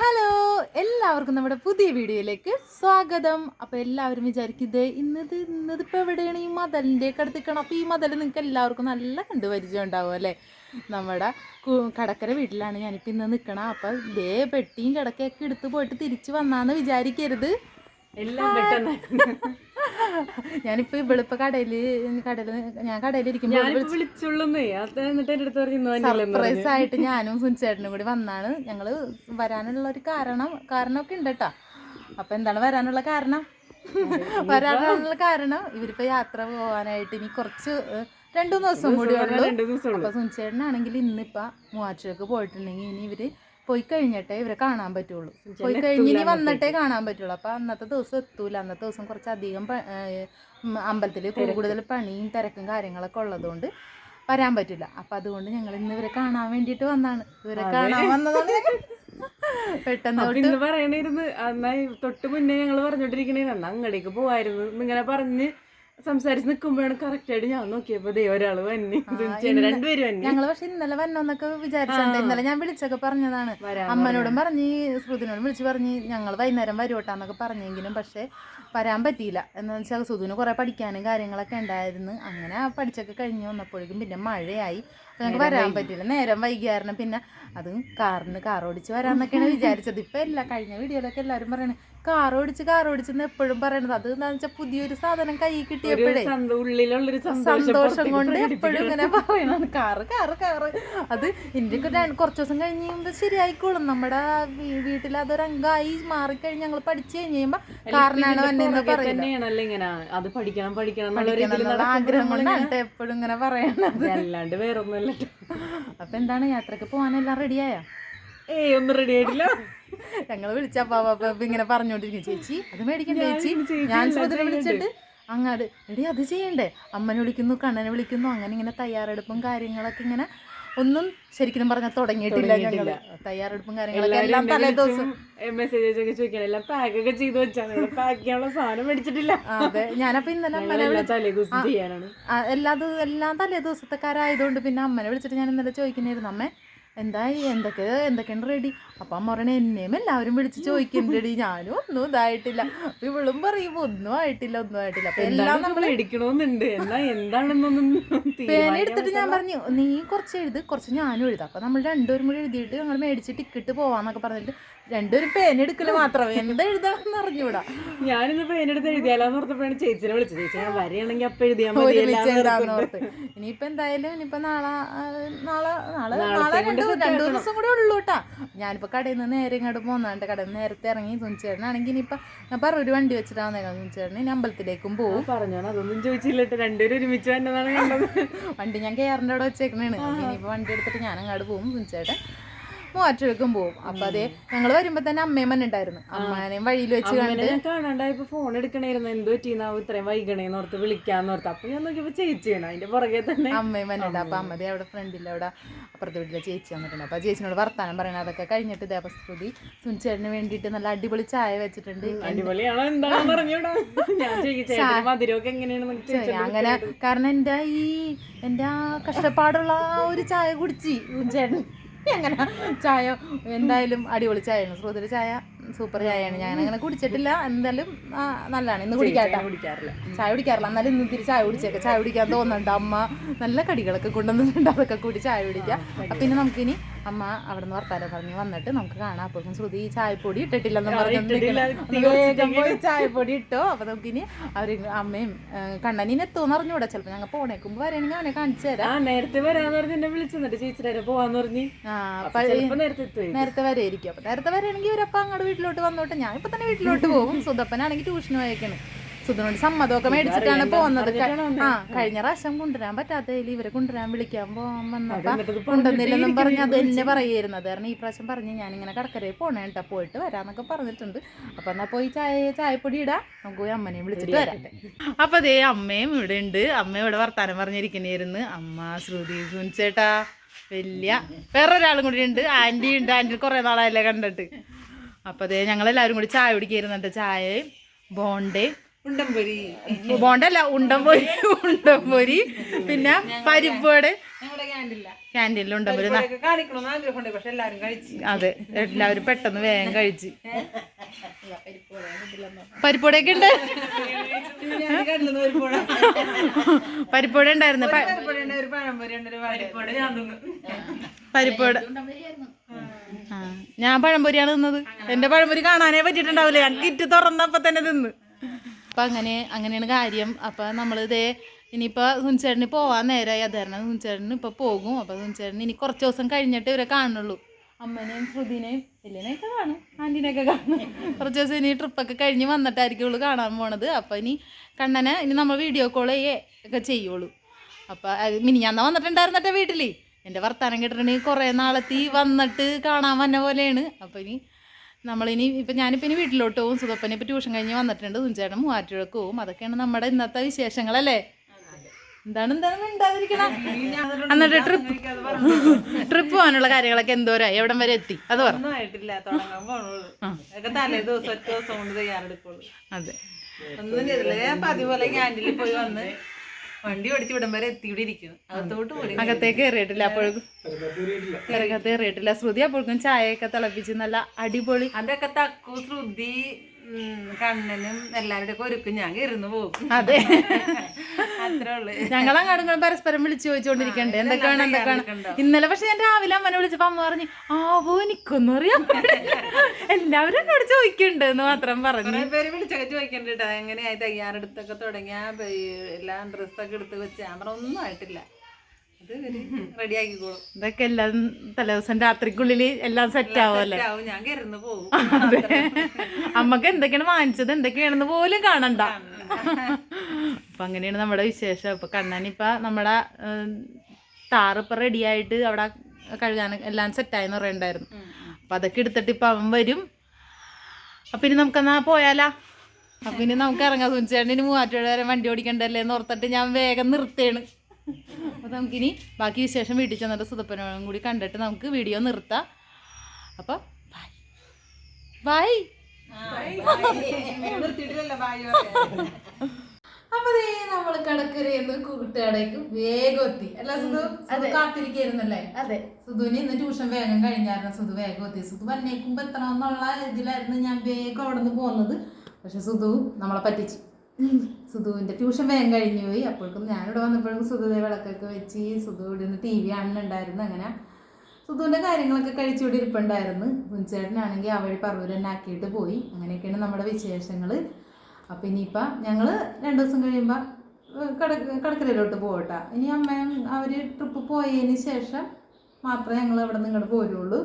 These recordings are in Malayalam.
ഹലോ എല്ലാവർക്കും നമ്മുടെ പുതിയ വീഡിയോയിലേക്ക് സ്വാഗതം. അപ്പോൾ എല്ലാവരും വിചാരിക്കുന്നത് ഇന്നത് ഇന്നതിപ്പോൾ എവിടെയാണ് ഈ മതലിന്റെ ഒക്കെ അടുത്തിക്കണം അപ്പോൾ ഈ മതൽ നിങ്ങൾക്ക് എല്ലാവർക്കും നല്ല കണ്ടു പരിചയം ഉണ്ടാവും അല്ലേ? നമ്മുടെ കടക്കര വീട്ടിലാണ് ഞാനിപ്പോൾ ഇന്ന് നിൽക്കണം അപ്പോൾ ഇതേ പെട്ടിയും കിടക്കയൊക്കെ എടുത്തു പോയിട്ട് തിരിച്ചു വന്നാന്ന് വിചാരിക്കരുത്. എല്ലാം പെട്ടെന്ന്. ഞാനിപ്പോൾ ഇവളിപ്പോൾ കടയിൽ കടയിൽ ഞാൻ കടയിലിരിക്കുമ്പോൾ ഞാനിപ്പോ സർപ്രൈസ് ആയിട്ട് ഞാനും സുനിച്ചേട്ടനും കൂടി വന്നാണ്. ഞങ്ങൾ വരാനുള്ള ഒരു കാരണം കാരണമൊക്കെ ഉണ്ട് കേട്ടോ അപ്പൊ എന്താണ് വരാനുള്ള കാരണം? വരാനുള്ള കാരണം ഇവരിപ്പോ യാത്ര പോവാനായിട്ട് ഇനി കുറച്ച് രണ്ടു മൂന്ന് ദിവസം കൂടി ഉള്ളൂ. അപ്പൊ സുനിച്ചേട്ടനാണെങ്കിൽ ഇന്നിപ്പോ മൂവാറ്റുപുഴക്ക് പോയിട്ടുണ്ടെങ്കിൽ ഇനി ഇവർ പോയി കഴിഞ്ഞിട്ടേ ഇവരെ കാണാൻ പറ്റുള്ളൂ. പോയി കഴിഞ്ഞ് ഇനി വന്നിട്ടേ കാണാൻ പറ്റുള്ളൂ. അപ്പൊ അന്നത്തെ ദിവസം എത്തൂല. അന്നത്തെ ദിവസം കുറച്ചധികം അമ്പലത്തിൽ കൂടുതൽ പണിയും തിരക്കും കാര്യങ്ങളൊക്കെ ഉള്ളതുകൊണ്ട് വരാൻ പറ്റില്ല. അപ്പൊ അതുകൊണ്ട് ഞങ്ങൾ ഇന്ന് ഇവരെ കാണാൻ വേണ്ടിയിട്ട് വന്നാണ്. ഇവരെ കാണാൻ വന്നതാണ്. പെട്ടെന്ന് പറയണിരുന്നു എന്നാ തൊട്ട് മുന്നേ ഞങ്ങൾ പറഞ്ഞോണ്ടിരിക്കണേ അന്ന് അങ്ങടേക്ക് പോവായിരുന്നു. ഇങ്ങനെ പറഞ്ഞ് സംസാരിച്ച് നിക്കുമ്പോഴാണ് കറക്റ്റ് ആയിട്ട് ഞാൻ നോക്കിയപ്പോ ദേ ഒരാൾ വന്നി. രണ്ടുപേരും വന്നി. ഞങ്ങൾ പക്ഷെ ഇന്നലെ വന്നോന്നൊക്കെ വിചാരിച്ചിട്ടുണ്ട് ഇന്നലെ ഞാൻ വിളിച്ചൊക്കെ പറഞ്ഞതാണ്. അമ്മനോടും പറഞ്ഞ് ശ്രുതിനോടും വിളിച്ച് പറഞ്ഞ് ഞങ്ങൾ വൈകുന്നേരം വരുവട്ടാന്നൊക്കെ പറഞ്ഞെങ്കിലും പക്ഷെ വരാൻ പറ്റിയില്ല. എന്ന് വെച്ചാൽ സുധുവിന് കുറെ പഠിക്കാനും കാര്യങ്ങളൊക്കെ ഉണ്ടായിരുന്നു. അങ്ങനെ പഠിച്ചൊക്കെ കഴിഞ്ഞ് വന്നപ്പോഴേക്കും പിന്നെ മഴയായി. അപ്പോൾ ഞങ്ങൾക്ക് വരാൻ പറ്റില്ല. നേരം വൈകിയായിരുന്നു പിന്നെ അതും കാറിന് കാർ ഓടിച്ച് വരാമെന്നൊക്കെയാണ് വിചാരിച്ചത്. ഇപ്പം എല്ലാ കഴിഞ്ഞ വീഡിയോയിലൊക്കെ എല്ലാവരും പറയണേ കാർ ഓടിച്ച് കാർ ഓടിച്ചെന്ന് എപ്പോഴും പറയണത്. അത് എന്താണെന്ന് വെച്ചാൽ പുതിയൊരു സാധനം കൈ കിട്ടിയപ്പോഴേ സന്തോഷം കൊണ്ട് എപ്പോഴും ഇങ്ങനെ പറയണത്. Car car car. അത് ഇന്ത്യയ്ക്ക് കുറച്ച് ദിവസം കഴിഞ്ഞ് കഴിയുമ്പോൾ ശരിയായിക്കോളും. നമ്മുടെ വീട്ടിൽ അതൊരു അംഗമായി മാറിക്കഴിഞ്ഞ് ഞങ്ങൾ പഠിച്ചു കഴിഞ്ഞ് കഴിയുമ്പോൾ കാറിനാണ് വന്നെന്ന് പറയുന്നത് ആഗ്രഹം കൊണ്ടാണ് എപ്പോഴും ഇങ്ങനെ പറയണത്. അല്ലാണ്ട് വേറൊന്നുമല്ല. അപ്പൊ എന്താണ് യാത്രയ്ക്ക് പോകാനെല്ലാം റെഡിയായോ ഏയ് ഒന്നും റെഡി ആയിട്ടില്ല. ഞങ്ങൾ വിളിച്ചാ പാപ്പ ഇങ്ങനെ പറഞ്ഞോണ്ടിരിക്കും ചേച്ചി അത് മേടിക്കണ്ട ചേച്ചി? ചേച്ചി ഞാൻ ശ്രദ്ധ വിളിച്ചിട്ട് അങ്ങാട് എടി അത് ചെയ്യണ്ടേ? അമ്മനെ വിളിക്കുന്നു കണ്ണനെ വിളിക്കുന്നു അങ്ങനെ ഇങ്ങനെ തയ്യാറെടുപ്പും കാര്യങ്ങളൊക്കെ ഇങ്ങനെ ഒന്നും ശരിക്കും പറഞ്ഞാൽ തുടങ്ങിയിട്ടില്ല ഞങ്ങൾ. തയ്യാറെടുപ്പും കാര്യങ്ങളൊക്കെ എല്ലാം തലേ ദിവസം. ചോദിക്കണം എല്ലാം പാക്ക് ഒക്കെ ചെയ്ത് വെച്ചാണ് പാക്ക് ചെയ്യാനുള്ള സാധനം മേടിച്ചിട്ടില്ല. അതെ. ഞാനപ്പോ ഇന്നലെ അമ്മനെ എല്ലാ തലേ ദിവസത്തെക്കാരായതുകൊണ്ട് പിന്നെ അമ്മനെ വിളിച്ചിട്ട് ഞാൻ ഇന്നലെ ചോദിക്കുന്നായിരുന്നു. അമ്മേ എന്തായി? എന്തൊക്കെ? എന്തൊക്കെയാണ് റെഡി അപ്പം അമ്മ പറയണേ എന്നെയും എല്ലാവരും വിളിച്ച് ചോദിക്കുന്നുണ്ടെടി ഞാനും ഒന്നും ഇതായിട്ടില്ല. അപ്പൊ ഇവളും പറയും ഒന്നും ആയിട്ടില്ല ഒന്നും ആയിട്ടില്ല. അപ്പൊ എല്ലാം നമ്മൾ എടുക്കണമെന്നുണ്ട് എന്നാ എന്താണെന്നൊന്നും പേന എടുത്തിട്ട് ഞാൻ പറഞ്ഞു നീ കുറച്ച് എഴുത് കുറച്ച് ഞാനും എഴുതാം. അപ്പൊ നമ്മൾ രണ്ടുപേരും കൂടി എഴുതിയിട്ട് ഞങ്ങൾ മേടിച്ച് ടിക്കറ്റ് പോവാന്നൊക്കെ പറഞ്ഞിട്ട് രണ്ടുപേരും പേന എടുക്കൽ മാത്രമേ എന്താ എഴുതാന്ന് അറിഞ്ഞൂടാ. ഞാനിന്ന് പേനെടുത്ത് എഴുതിയാലാന്ന് ഓർത്തപ്പോഴാണ് ചേച്ചിനെ വിളിച്ചത്. ചേച്ചി ഞാൻ വരികയാണെങ്കിൽ അപ്പൊ എഴുതിയാൽ മതി ഇനിയിപ്പോ എന്തായാലും ഇനിയിപ്പോ നാളെ രണ്ട് രണ്ടു ദിവസം കൂടെ ഉള്ളൂ കേട്ടാ ഞാനിപ്പോ കടയിൽ നിന്ന് നേരെ ഇങ്ങോട്ട് പോകുന്നുണ്ട് കടയിൽ നിന്ന് നേരത്തെ ഇറങ്ങി തുണിച്ചേട്ടനാണെങ്കിൽ ഇനിയിപ്പോ ഞാൻ പറഞ്ഞു ഒരു വണ്ടി വെച്ചിട്ടാ വന്നേക്കാം തുണിച്ചേട്ടൻ ഇനി അമ്പലത്തിലേക്കും പോകും പറഞ്ഞോ. അതൊന്നും ചോദിച്ചില്ല രണ്ടുപേരും ഒരുമിച്ച് വന്നതാണ് കണ്ടത്. വണ്ടി ഞാൻ കയറിന്റെ അവിടെ വെച്ചേക്കണേണ് ഇനിയിപ്പോ വണ്ടി എടുത്തിട്ട് ഞാൻ അങ്ങോട്ട് പോകും തുണിച്ചേട്ടൻ മൂവാറ്റുവെക്കും പോകും അപ്പൊ അതെ ഞങ്ങൾ വരുമ്പോ തന്നെ തന്നെ ഉണ്ടായിരുന്നു അമ്മാനെയും വഴിയിൽ വെച്ച് കണ്ട് കാണാണ്ടായപ്പോ ഫോൺ എടുക്കണായിരുന്നു. എന്ത് പറ്റിയെന്നാവും ഇത്രയും വൈകണേന്ന് ഓർത്ത് വിളിക്കാന്ന് ഓർത്ത്. അപ്പൊ ഞാൻ നോക്കിയപ്പോ ചേച്ചിയാണ് അതിന്റെ പുറകെ തന്നെ അമ്മയും ഉണ്ട് അപ്പൊ അമ്മതി അവിടെ ഫ്രണ്ടിൽ അവിടെ അപ്പുറത്തെ വീട്ടിലെ ചേച്ചി വന്നിട്ടുണ്ട്. അപ്പൊ ചേച്ചിനോട് വർത്താനം പറയണം. അതൊക്കെ കഴിഞ്ഞിട്ട് ദേവസ്തുതി സുനിച്ചേട്ടന് വേണ്ടിട്ട് നല്ല അടിപൊളി ചായ വെച്ചിട്ടുണ്ട്. അടിപൊളിയാണോ? എന്താണെന്ന് പറഞ്ഞൂടാ. മധുരമൊക്കെ അങ്ങനെ കാരണം എന്റെ ഈ എന്റെ ആ കഷ്ടപ്പാടുള്ള ഒരു ചായ കുടിച്ച് ചേട്ടൻ അങ്ങനെ ചായ എന്തായാലും അടിപൊളി ചായയാണ്. ശ്രോതിയുടെ ചായ സൂപ്പർ ചായയാണ്. ഞാൻ അങ്ങനെ കുടിച്ചിട്ടില്ല. എന്തായാലും നല്ലതാണ്. ഇന്ന് കുടിക്കാട്ടാ. കുടിക്കാറില്ല. ചായ കുടിക്കാറില്ല. എന്നാലും ഇന്ന് ഇത്തിരി ചായ കുടിച്ചേക്കാം. ചായ കുടിക്കാൻ തോന്നുന്നുണ്ട് അമ്മ. നല്ല കടികളൊക്കെ കൊണ്ടുവന്നിട്ടുണ്ട്. അതൊക്കെ കൂടി ചായ കുടിക്കാം. പിന്നെ നമുക്കിനി അമ്മ അവിടെ നിന്ന് വർത്താനം പറഞ്ഞ് വന്നിട്ട് നമുക്ക് കാണാം. അപ്പോഴും ശ്രുതി ഈ ചായപ്പൊടി ഇട്ടിട്ടില്ലെന്ന് ഇട്ടിട്ടില്ല. പറഞ്ഞു വേഗം പോയി ചായപ്പൊടി ഇട്ടോ. അപ്പം നമുക്കിനി അവർ അമ്മയും കണ്ണനിനെ എത്തുമെന്ന് അറിഞ്ഞൂടാ. ചിലപ്പോ ഞങ്ങൾ പോണേക്കുമ്പോ വരണെങ്കിൽ അവനെ കാണിച്ചു തരാം. നേരത്തെ വരാന്ന് പറഞ്ഞ് എന്നെ ചേച്ചിയുടെ പോവാന്ന് പറഞ്ഞ്. നേരത്തെ വരെയായിരിക്കും. അപ്പൊ നേരത്തെ വരെയാണെങ്കിൽ ഇവരപ്പ അങ്ങോട്ട് വീട്ടിലോട്ട് വന്നോട്ടെ. ഞാൻ ഇപ്പൊ തന്നെ വീട്ടിലോട്ട് പോകും. സുതപ്പനാണെങ്കിൽ ട്യൂഷന് പോയേക്കാണ്. സുധനോട് സമ്മതമൊക്കെ മേടിച്ചിട്ടാണ് പോകുന്നത്. ആ കഴിഞ്ഞ പ്രാവശ്യം കൊണ്ടുവരാൻ പറ്റാത്തതിൽ ഇവരെ കൊണ്ടുവരാൻ വിളിക്കാൻ പോകാൻ വന്നപ്പോ എന്നിട്ടത് കൊണ്ടുവന്നില്ലെന്നും പറഞ്ഞ് അത് തന്നെ പറയുന്നത് കാരണം ഈ പ്രാവശ്യം പറഞ്ഞ് ഞാനിങ്ങനെ കടക്കരയിൽ പോണേ കേട്ടോ പോയിട്ട് വരാന്നൊക്കെ പറഞ്ഞിട്ടുണ്ട്. അപ്പൊ എന്നാ പോയി ചായ ചായപ്പൊടി ഇടാ. നമുക്ക് പോയി അമ്മനെയും വിളിച്ചിട്ട് വരാം. അപ്പൊ അതേ അമ്മയും ഇവിടെ ഉണ്ട്. അമ്മ ഇവിടെ വർത്താനം പറഞ്ഞിരിക്കുന്നതായിരുന്നു അമ്മ ശ്രുതി സുനിച്ചേട്ടാ വലിയ വേറൊരാളും കൂടി ഉണ്ട്. ആന്റി ഉണ്ട്. ആന്റി കുറേ നാളായല്ലേ കണ്ടിട്ട്. അപ്പൊ അതേ ഞങ്ങളെല്ലാവരും കൂടി ചായ കുടിക്കുന്നുണ്ട് ചായയും ബോണ്ടയും ഉണ്ടംപൊരി. ബോണ്ടല്ല ഉണ്ടംപൊരി ഉണ്ടംപൊരി. പിന്നെ പരിപ്പോട് ക്യാന്റീനിൽ ഉണ്ടംപൊരി അതെ എല്ലാവരും പെട്ടെന്ന് വേഗം കഴിച്ച്. പരിപ്പോടൊക്കെ ഉണ്ട്? പരിപ്പോട ഉണ്ടായിരുന്നു. പ- ഒരു പഴംപൊരി ഉണ്ട് ഒരു പരിപ്പോടെ ഞാൻ തിന്നു. പരിപ്പോട ആ ഞാൻ പഴംപൊരിയാണ് തിന്നത്. എന്റെ പഴംപൊരി കാണാനേ പറ്റിയിട്ടുണ്ടാവില്ല. ഞാൻ കിറ്റ് തുറന്നപ്പോ തന്നെ തിന്ന്. അപ്പൊ അങ്ങനെ അങ്ങനെയാണ് കാര്യം. അപ്പം നമ്മളിതേ ഇനിയിപ്പോൾ ഇനിയിപ്പോ സുനിച്ചേട്ടന് പോവാൻ നേരമായി അതാരണ സുനിച്ചേട്ടന് ഇപ്പൊ പോകും. അപ്പോൾ സുനിച്ചേട്ടന് ഇനി കുറച്ച് ദിവസം കഴിഞ്ഞിട്ട് ഇവരെ കാണുള്ളൂ. അമ്മനെയും ശ്രുതിനെയും വലിയനെയൊക്കെ കാണും. ആന്റീനെയൊക്കെ കാണും. കുറച്ച് ദിവസം ഇനി ട്രിപ്പൊക്കെ കഴിഞ്ഞ് വന്നിട്ടായിരിക്കും ഉള്ളു കാണാൻ പോണത്. അപ്പോൾ ഇനി കണ്ണനെ ഇനി നമ്മൾ വീഡിയോ കോൾ ചെയ്യേ ഒക്കെ ചെയ്യുള്ളൂ. അപ്പം മിനിഞ്ഞാന്ന വന്നിട്ടുണ്ടായിരുന്നട്ടെ വീട്ടിൽ എന്റെ വർത്താനം കേട്ടിട്ടുണ്ടെങ്കിൽ കുറേ നാളെത്തി വന്നിട്ട് കാണാൻ വന്ന പോലെയാണ്. അപ്പോൾ ഇനി നമ്മളിനി ഇപ്പം ഞാനിപ്പോൾ ഇനി വീട്ടിലോട്ട് പോകും. സുതപ്പനെ ഇപ്പോൾ ട്യൂഷൻ കഴിഞ്ഞ് വന്നിട്ടുണ്ട്. തുഞ്ചേട്ടൻ മൂവാറ്റുപുഴക്ക് പോവും അതൊക്കെയാണ് നമ്മുടെ ഇന്നത്തെ വിശേഷങ്ങളല്ലേ? എന്താണ് എന്താണ് മിണ്ടാതിരിക്കണം? എന്നിട്ട് ട്രിപ്പ് ട്രിപ്പ് പോകാനുള്ള കാര്യങ്ങളൊക്കെ എന്തോരായി? എവിടം വരെ എത്തി? അത് പറഞ്ഞു അതെ. പതിപോലെ ക്യാന്റീനിൽ പോയി വന്ന് വണ്ടി ഓടിച്ച് ഇവിടം വരെ എത്തി ഇവിടെ ഇരിക്കുന്നു അകത്തോട്ട് പോയി അകത്തേക്ക് കയറിയിട്ടില്ല അപ്പോഴും. കയറിയിട്ടില്ല ശ്രുതി അപ്പോഴേക്കും ചായയൊക്കെ തിളപ്പിച്ച് നല്ല അടിപൊളി അതൊക്കെ തക്കു ശ്രുതി കണ്ണനും എല്ലാവരുടെ ഒരുക്കും. ഞാൻ കയറുന്നു പോകും. അതെ. അത്രേ ഉള്ളു. ഞങ്ങൾ അങ്ങോട്ടും പരസ്പരം വിളിച്ചു ചോദിച്ചോണ്ടിരിക്കണ്ടേ. എന്തൊക്കെയാണ് എന്തൊക്കെയാണ്? ഇന്നലെ പക്ഷെ ഞാൻ രാവിലെ അമ്മനെ വിളിച്ചപ്പോ അമ്മ പറഞ്ഞു ആവോ എനിക്കൊന്നും അറിയാൻ പാടില്ല." എല്ലാവരും എന്നോട് ചോദിക്കണ്ട് എന്ന് മാത്രം പറഞ്ഞു. പേര് വിളിച്ചൊക്കെ ചോദിക്കണ്ട എങ്ങനെയായി തയ്യാറെടുത്തൊക്കെ തുടങ്ങിയ? എല്ലാം ഡ്രസ്സൊക്കെ എടുത്ത് വെച്ച് ക്യാമറ ഒന്നും ആയിട്ടില്ല. അത് റെഡി ആക്കിക്കോളും ഇതൊക്കെ എല്ലാം തലേദിവസം രാത്രിക്കുള്ളിൽ എല്ലാം സെറ്റ് ആവുമല്ലേ? ആവും. ഞാൻ കയറുന്നു പോകും അമ്മയ്ക്ക് എന്തൊക്കെയാണ് വാങ്ങിച്ചത്? എന്തൊക്കെയാണെന്ന് പോലും കാണണ്ട. അപ്പൊ അങ്ങനെയാണ് നമ്മുടെ വിശേഷം. ഇപ്പൊ കണ്ണനിപ്പ നമ്മുടെ താറിപ്പ റെഡി ആയിട്ട് അവിടെ കഴുകാൻ എല്ലാം സെറ്റായെന്ന് പറയണ്ടായിരുന്നു. അപ്പൊ അതൊക്കെ എടുത്തിട്ട് ഇപ്പൊ അവൻ വരും. അപ്പൊ ഇനി നമുക്കെന്നാ പോയാലാ? അപ്പൊ ഇനി നമുക്ക് ഇറങ്ങാം. സുനിച്ചേട്ടൻ ഇനി മൂവാറ്റുപുഴ വരെ വണ്ടി ഓടിക്കണ്ടല്ലേ എന്ന് ഓർത്തിട്ട് ഞാൻ വേഗം നിർത്തേണ്. അപ്പൊ നമുക്കിനി ബാക്കി വിശേഷം വീട്ടിൽ ചെന്നിട്ട് സുതപ്പനോടും കൂടി കണ്ടിട്ട് നമുക്ക് വീഡിയോ നിർത്താം. അപ്പോൾ ബൈ ബൈ അപ്പൊ നമ്മൾ കടക്കരയെന്ന് കൂട്ടുകാടേക്ക് വേഗം എത്തി. അല്ല സുധു അത്. കാത്തിരിക്കായിരുന്നല്ലേ? അതെ. സുധുവിന് ഇന്ന് ട്യൂഷൻ വേഗം കഴിഞ്ഞായിരുന്നു. സുധു വേഗം എത്തി. സുധു വന്നേക്കുമ്പോ എത്തണമെന്നുള്ള ഇതിലായിരുന്നു ഞാൻ വേഗം അവിടെ നിന്ന് പോകുന്നത് പക്ഷെ സുധു നമ്മളെ പറ്റിച്ചു. സുധുവിന്റെ ട്യൂഷൻ വേഗം കഴിഞ്ഞു പോയി. അപ്പോഴേക്കും ഞാനിവിടെ വന്നപ്പോഴേക്കും സുധുവിനെ വിളക്കൊക്കെ വെച്ച് സുധു ഇവിടെ നിന്ന് ടി വി ആണെന്നുണ്ടായിരുന്നു അങ്ങനെ സുധുവിന്റെ കാര്യങ്ങളൊക്കെ കഴിച്ചുകൊണ്ട് ഇരിപ്പുണ്ടായിരുന്നു. കുഞ്ചേട്ടനാണെങ്കിൽ ആ വഴി പറവൂർ തന്നെ ആക്കിയിട്ട് പോയി. അങ്ങനെയൊക്കെയാണ് നമ്മുടെ വിശേഷങ്ങൾ അപ്പം ഇനിയിപ്പം ഞങ്ങൾ രണ്ട് ദിവസം കഴിയുമ്പോൾ കട കടക്കരയിലോട്ട് പോകട്ടെ ഇനി അമ്മയും അവർ ട്രിപ്പ് പോയതിന് ശേഷം മാത്രമേ ഞങ്ങൾ അവിടെ നിന്ന് ഇങ്ങോട്ട് പോരുള്ളൂ.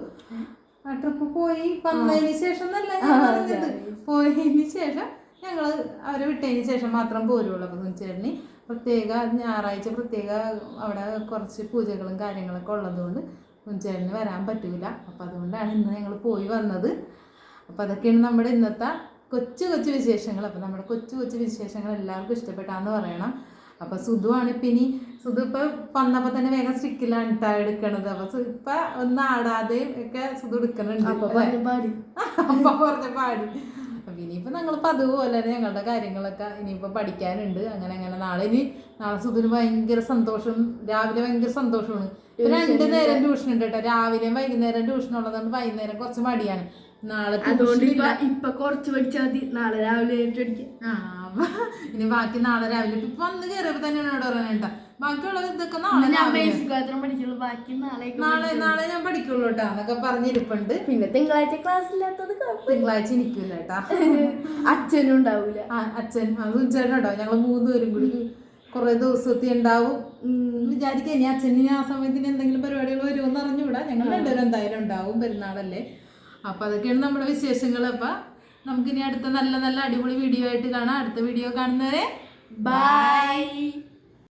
ആ ട്രിപ്പ് പോയി വന്നതിന് ശേഷം എന്നല്ല പോയതിന് ശേഷം ഞങ്ങൾ അവരെ വിട്ടതിന് ശേഷം മാത്രം പോരുള്ളൂ. അപ്പം ചേട്ടന് പ്രത്യേക ഞായറാഴ്ച പ്രത്യേക അവിടെ കുറച്ച് പൂജകളും കാര്യങ്ങളൊക്കെ ഉള്ളതുകൊണ്ട് കുഞ്ചേട്ടന് വരാൻ പറ്റൂല. അപ്പം അതുകൊണ്ടാണ് ഇന്ന് ഞങ്ങൾ പോയി വന്നത്. അപ്പം അതൊക്കെയാണ് നമ്മുടെ ഇന്നത്തെ കൊച്ചു കൊച്ചു വിശേഷങ്ങൾ. അപ്പം നമ്മുടെ കൊച്ചു കൊച്ചു വിശേഷങ്ങൾ എല്ലാവർക്കും ഇഷ്ടപ്പെട്ടാന്ന് പറയണം. അപ്പം സുധുവാണ് ഇപ്പം ഇനി സുധു ഇപ്പം വന്നപ്പോൾ തന്നെ വേഗം സ്റ്റിക്കിലാണ് ഇട്ടാ എടുക്കണത്. അപ്പം സു- ഇപ്പം ഒന്ന് ആടാതെ ഒക്കെ സുധു എടുക്കണുണ്ട്. അപ്പം പറഞ്ഞു പാടി. അപ്പൊ ഇനിയിപ്പോൾ പാടി അപ്പൊ ഇനിയിപ്പോ ഞങ്ങൾ പതിവ് പോലെ തന്നെ ഞങ്ങളുടെ കാര്യങ്ങളൊക്കെ ഇനിയിപ്പോൾ പഠിക്കാനുണ്ട്. അങ്ങനെ അങ്ങനെ. നാളെ ഇനി നാളെ സുധിന് ഭയങ്കര സന്തോഷം. രാവിലെ ഭയങ്കര സന്തോഷമാണ്. രണ്ട് നേരം ട്യൂഷൻ ഉണ്ട് കേട്ടോ. രാവിലെയും വൈകുന്നേരം ട്യൂഷൻ ഉള്ളതുകൊണ്ട് വൈകുന്നേരം കുറച്ച് മടിയാണ്. നാളെ അതുകൊണ്ട് ഇപ്പൊ കൊറച്ച് ഇപ്പൊ കുറച്ച് പഠിച്ചാൽ മതി. നാളെ രാവിലെ ആ ഇനി ബാക്കി നാളെ രാവിലെ ഇപ്പൊ വന്ന് കയറിയപ്പോ തന്നെയാണ് ഇവിടെ പറയുന്നത് ബാക്കിയുള്ളത് ഇതൊക്കെ നാളെ പഠിക്കുള്ളൂ. ബാക്കി നാളെ നാളെ നാളെ ഞാൻ പഠിക്കുള്ളൂ കേട്ടോ. എന്നൊക്കെ പറഞ്ഞിരിപ്പുണ്ട്. പിന്നെ തിങ്കളാഴ്ച ക്ലാസ് ഇല്ലാത്തത്. തിങ്കളാഴ്ച എനിക്കില്ല കേട്ടാ. അച്ഛനും ഉണ്ടാവൂല. അച്ഛൻ. അത് ചേട്ടൻ ഉണ്ടാവും ഞങ്ങൾ മൂന്ന് പേരും കൂടി കുറെ ദിവസത്തി ഉണ്ടാവും. വിചാരിക്കാൻ ഇനി അച്ഛന് ആ സമയത്തിന് എന്തെങ്കിലും പരിപാടികൾ വരുമെന്ന് അറിഞ്ഞുകൂടാ. ഞങ്ങൾ രണ്ടുപേരും എന്തായാലും ഉണ്ടാവും. പെരുന്നാളല്ലേ. അപ്പൊ അതൊക്കെയാണ് നമ്മുടെ വിശേഷങ്ങൾ. അപ്പൊ നമുക്കിനി അടുത്ത നല്ല നല്ല അടിപൊളി വീഡിയോ ആയിട്ട് കാണാം. അടുത്ത വീഡിയോ കാണുന്നവരെ ബൈ